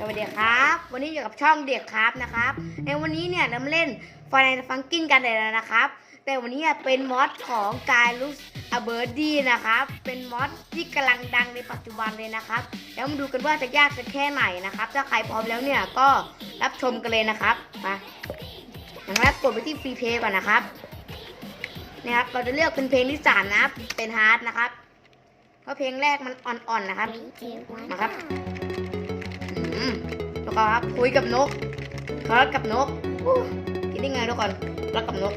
สวัสดีครับ วันนี้อยู่กับช่องเด็กครับนะครับ ในวันนี้เนี่ยเรามาเล่นฟอนในฟังกินกันเลยนะครับ แต่วันนี้เป็นมอดของกายลุสอเบอร์ดี้นะครับ เป็นมอดที่กำลังดังในปัจจุบันเลยนะครับ แล้วมาดูกันว่าจะยากสักแค่ไหนนะครับ ถ้าใครพร้อมแล้วเนี่ยก็รับชมกันเลยนะครับ มา อย่างแรกกดไปที่ฟรีเพย์ก่อนนะครับนี่ครับ เราจะเลือกเป็นเพลงที่สามนะครับ เป็นฮาร์ดนะครับ เพราะเพลงแรกมันอ่อนๆนะครับ มาครับ อืมแล้วก็ครับคุยกับนกเขารักกับนกคิดได้ไงทุกคนรักกับนก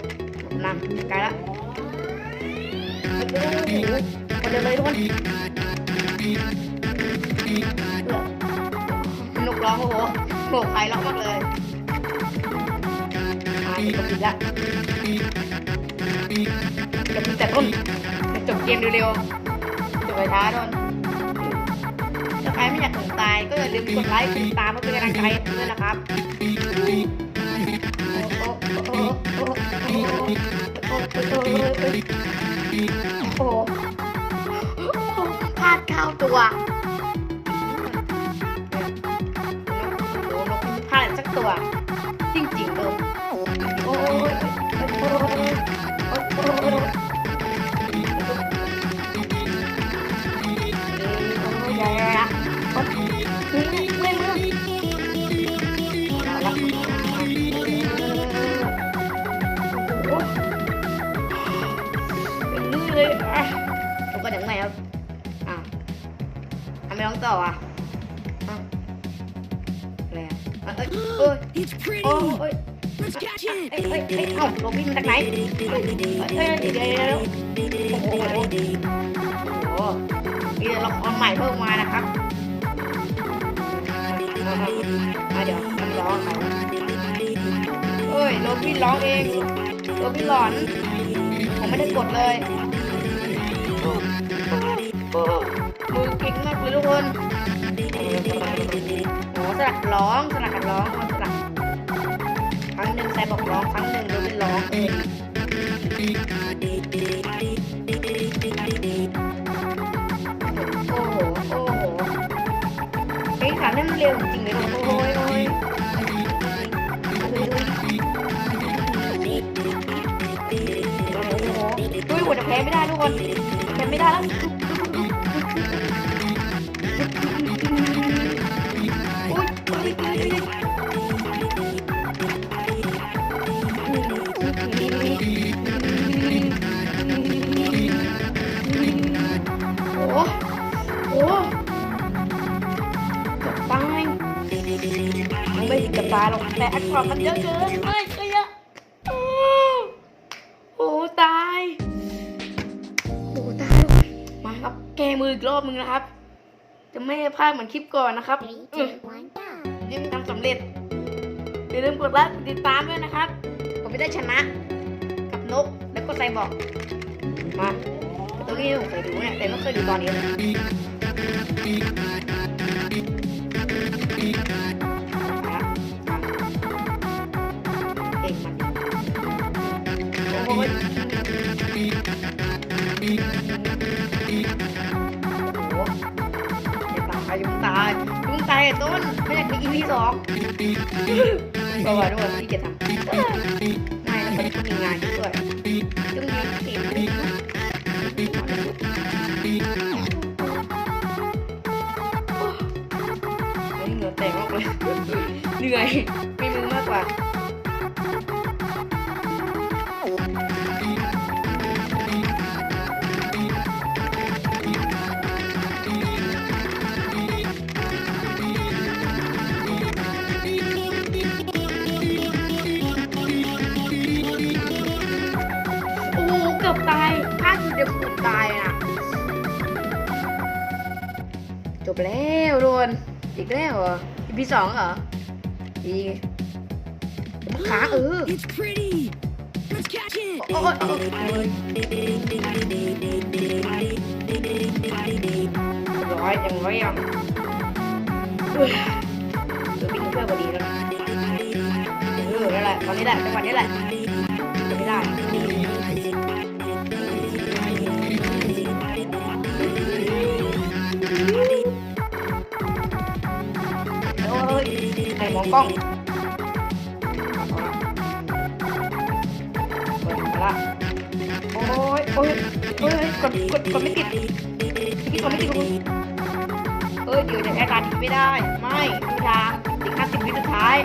นำไกลละคนเดินเลยทุกคนนกร้องโอ้โหโหใครร้องมากเลยอ่าจบละจบแต่ต้นจบเกมเร็วๆจบไปช้าทุกคน ไม่อยากถึงตาย ก็อย่าลืมกดไลค์กดติดตามเพื่อเป็นกำลังใจด้วยนะครับโอ้โหพลาดเข้าตัวโอ้โหพลาดสักตัว ผมก็ถึงไหนครับอะทำไมร้องต่ออะอะอะไรอะอะเอ้ยเอ้ยโอ้เอ้ยเอ้ยเอ้ยเอ้ยเอ้าลงวิ่งมาจากไหนเอ้ยเอ้ยเอ้ยเดี๋ยวเดี๋ยวโอ้โหโอ้โหมีละครใหม่เพิ่มมานะครับอะเดี๋ยวมันร้องใครวะเอ้ยโรบินร้องเองโรบินหลอนผมไม่ได้กดเลย อ้มือเก่งมากเลยทุกคนโอ้สลักร้องสลักกันร้องสลักครั้งหนึ่งใส่บอกร้องครั้งหนึ่งโดนเป็นร้องเองโอ้โหโอ้โหเฮ้ยขาเนี่ยมันเร็วจริงเลยโอ้ยโอ้ยโอ้ยหัวจะแพ้ไม่ได้ทุกคนแพ้ไม่ได้แล้วายหรอกแต่อันกรอบมันเยอะเกินไม่ก็เยอะโอ้โหตายโอ้ตายมาครับแกมืออีกรอบนึงนะครับ จะไม่ให้พลาดเหมือนคลิปก่อนนะครับอืมยังทำสำเร็จอย่าลืมกดไลค์กดติดตามด้วยนะครับผมไม่ได้ชนะ กับนกแล้วก็ไซบอกมาตัวนี้ผมเคยดูเนี่ยแต่ไม่เคยดูตอนนี้เลย อย่าเพิ่งตายไอ้ต้นไม่อยากเป็น EP สองก็ว่าด้วยที่จะทำไม่แล้วก็ต้องมีงานด้วยต้องมีสีเหงื่อแตกมากเลยเหนื่อย แล้วโดนอีกแล้วเหรอ EP สองเหรอดีมันขาเออ It's pretty. Let's catch it. โอ้ยโอ้ยโอ้ยร้อยยังร้อยยังเอ้ยเดี๋ยววิ่งเพื่อพอดีแล้วเออนั่นแหละตอนนี้แหละจังหวะนี้แหละจะไม่ได้ ไหนมองกล้องเปิดมาละโอ้ยโอ้ยโอ้ยกดกดกดไม่ติดพี่กดไม่ติดกูเอ้ยเดี๋ยวจะแอร์การอีกไม่ได้ ไม่ดูทางอีกห้าสิบวิสุดท้าย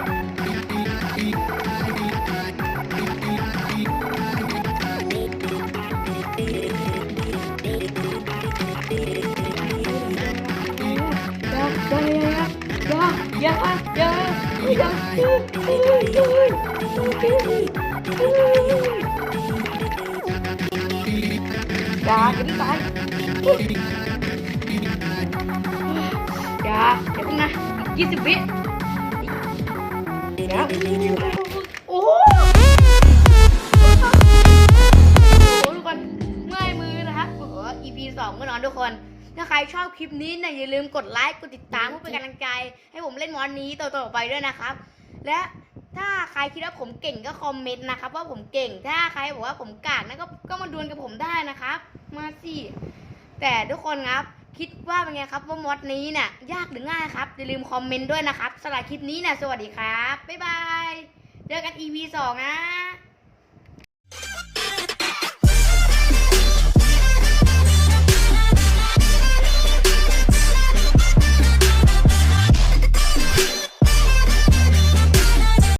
อย่าอย่าไปอย่าอย่าพึ่นะยี่สิบวิเดี๋โอ้โหทุกคนเมื่อยมือนะครับโอ้ EP สองเมื่อนอนทุกคน ถ้าใครชอบคลิปนี้นี่ยอย่าลืมกดไลค์ กดติดตามเพื่อเป็นกำลังใจ ให้ผมเล่นมอนนี้ต่อๆไปด้วยนะครับ และถ้าใครคิดว่าผมเก่งก็คอมเมนต์นะครับว่าผมเก่ง ถ้าใครบอกว่าผมกากนะก็ก็มาดวลกับผมได้นะครับ มาสิ แต่ทุกคนครับ คิดว่าเป็นไงครับว่ามอดนี้เนี่ยยากหรือง่ายครับอย่าลืมคอมเมนต์ด้วยนะครับสำหรับคลิปนี้นี่ยสวัสดีครับ บ๊ายบาย เจอกัน EP สองนะ